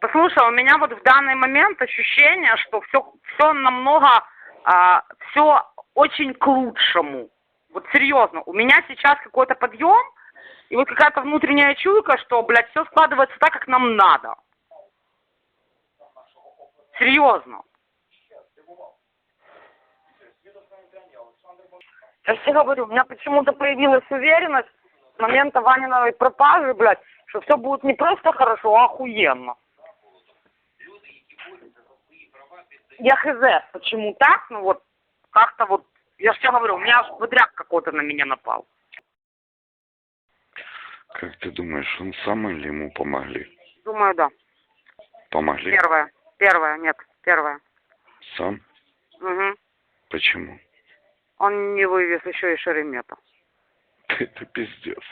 Послушай, у меня вот в данный момент ощущение, что все, все намного, все очень к лучшему. Вот серьезно, у меня сейчас какой-то подъем, и вот какая-то внутренняя чуйка, что, блядь, все складывается так, как нам надо. Серьезно. Я тебе говорю, у меня почему-то появилась уверенность с момента Ваниновой пропажи, блядь, что все будет не просто хорошо, а охуенно. Я хз, почему так, ну вот, как-то вот, я же тебе говорю, у меня аж бодряк какой-то на меня напал. Как ты думаешь, он сам или ему помогли? Думаю, да. Помогли? Первое. Первое, нет, первое. Сам? Угу. Почему? Он не вывез еще и Шеремета. Это пиздец.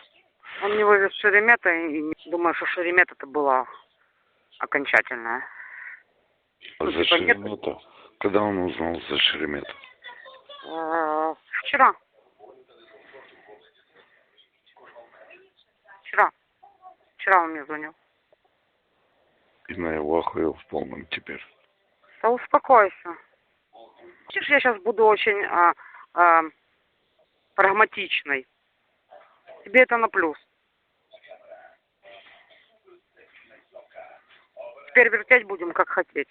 Он не вывез Шеремета, и не- думаю, что Шеремета это была окончательная. Ну, за. Шеремета? Когда он узнал за Шеремета? Э, Вчера. Вчера. Вчера он мне звонил. И на его охуел в полном теперь. Да успокойся. Хочешь, я сейчас буду очень а, а, прагматичной. Тебе это на плюс. Теперь вертеть будем, как хотеть.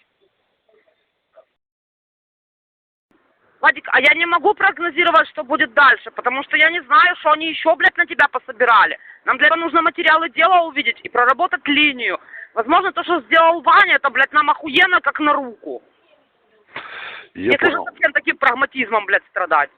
Владик, а я не могу прогнозировать, что будет дальше, потому что я не знаю, что они еще, блядь, на тебя пособирали. Нам для этого нужно материалы дела увидеть и проработать линию. Возможно, то, что сделал Ваня, это, блядь, нам охуенно как на руку. Я Если же понял. совсем таким прагматизмом, блядь, страдать.